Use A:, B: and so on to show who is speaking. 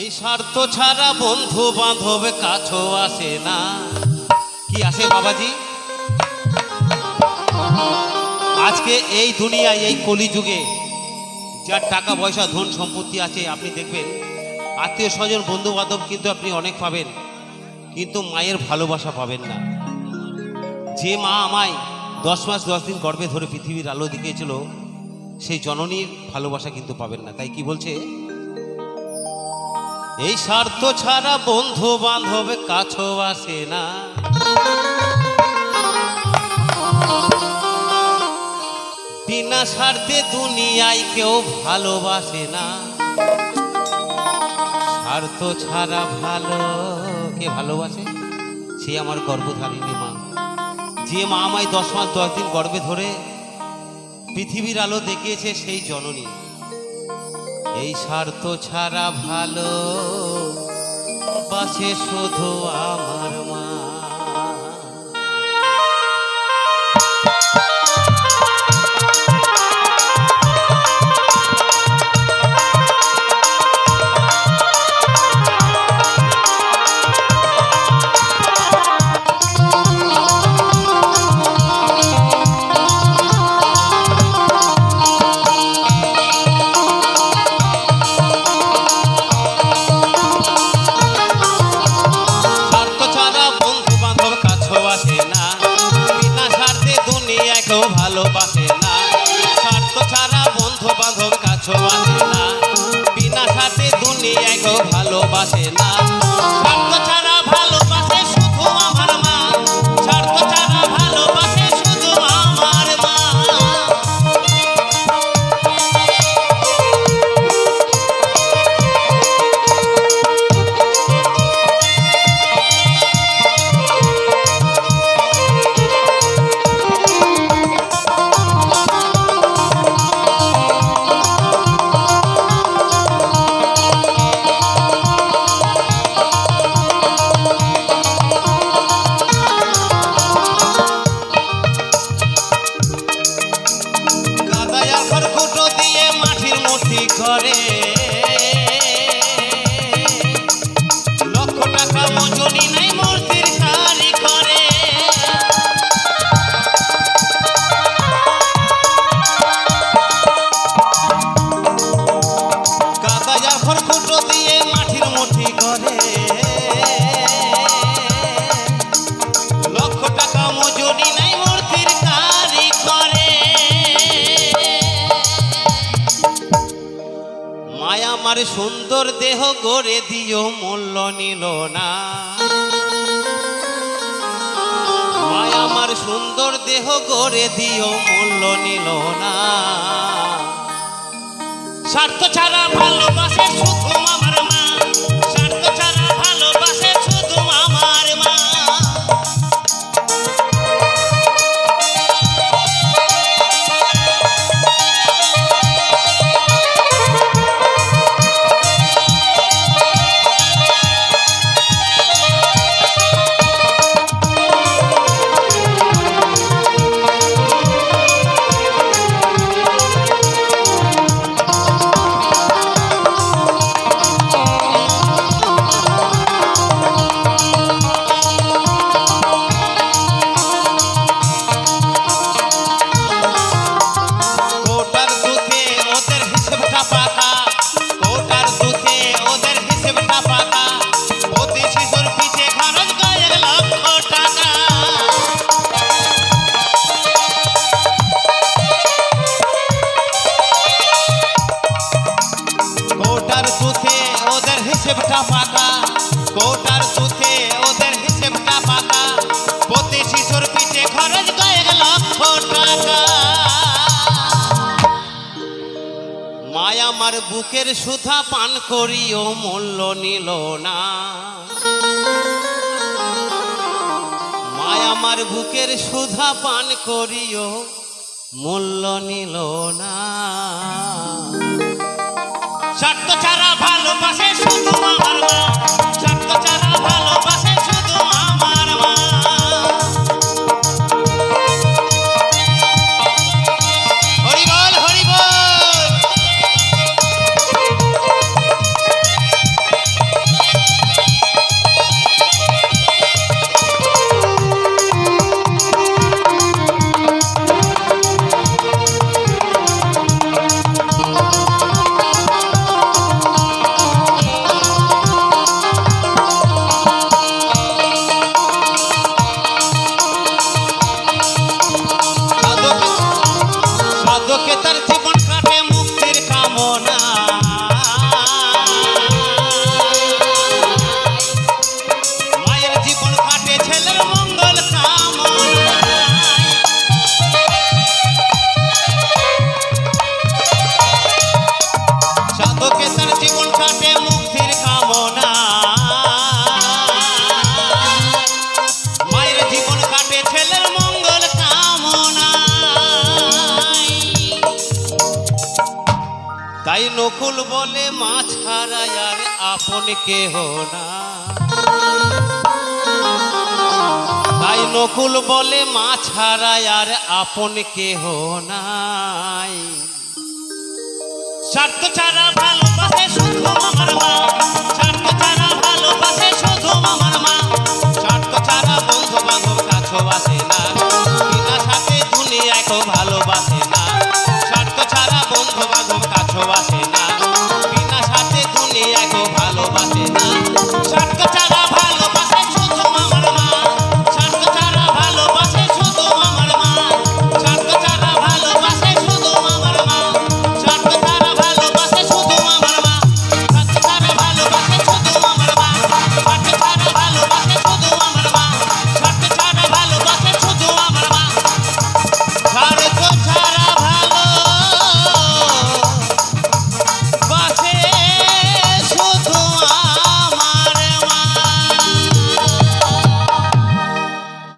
A: এই স্বার্থ ছাড়া বন্ধু বান্ধব কাছেও আসে না। কি আসে বাবাজি? আজকে এই দুনিয়ায়, এই কলিযুগে যার টাকা পয়সা ধন সম্পত্তি আছে, আপনি দেখবেন, আত্মীয় স্বজন বন্ধু বান্ধব কিন্তু আপনি অনেক পাবেন, কিন্তু মায়ের ভালোবাসা পাবেন না। যে মা আমায় দশ মাস, দশ দিন গর্বে ধরে পৃথিবীর আলো দেখিয়েছিল সেই জননীর ভালোবাসা কিন্তু পাবেন না। তাই কি বলছে? এই স্বার্থ ছাড়া বন্ধু বান্ধব কাছেও আসে না। বিনা স্বার্থে দুনিয়ায় কেউ ভালোবাসে না। স্বার্থ ছাড়া ভালো কে ভালোবাসে? সে আমার গর্ভধারিণী মা। যে মা আমায় দশ মাস, দশ দিন গর্ভে ধরে পৃথিবীর আলো দেখিয়েছে সেই জননী। এই স্বার্থ ছাড়া ভালো বাসে শুধু আমার ভালোবাসে না। মূর্তি সুন্দর দেহ গড়ে দিও, মূল্য নিল না। মায় আমার সুন্দর দেহ গড়ে দিও, মূল্য নিল না। স্বার্থ ছাড়া ভালোবাসে শুধু ওদের হিসেবটা পাকা প্রতি পিছে খরচ আমার বুকের সুধা পান করিও, মূল্য নিল না। মায়া আমার বুকের সুধা পান করিও, মূল্য নিল না। স্বার্থ ছাড়া ভালোবাসে শুধু আমার মা। নকুল বলে মাছ হারায়, আর আপন কেহ না। তাই নকুল বলে মাছ ছাড়া আর আপন কেহ নাই। স্বার্থ ছাড়া ভালোবাসে শুধু আমার মা।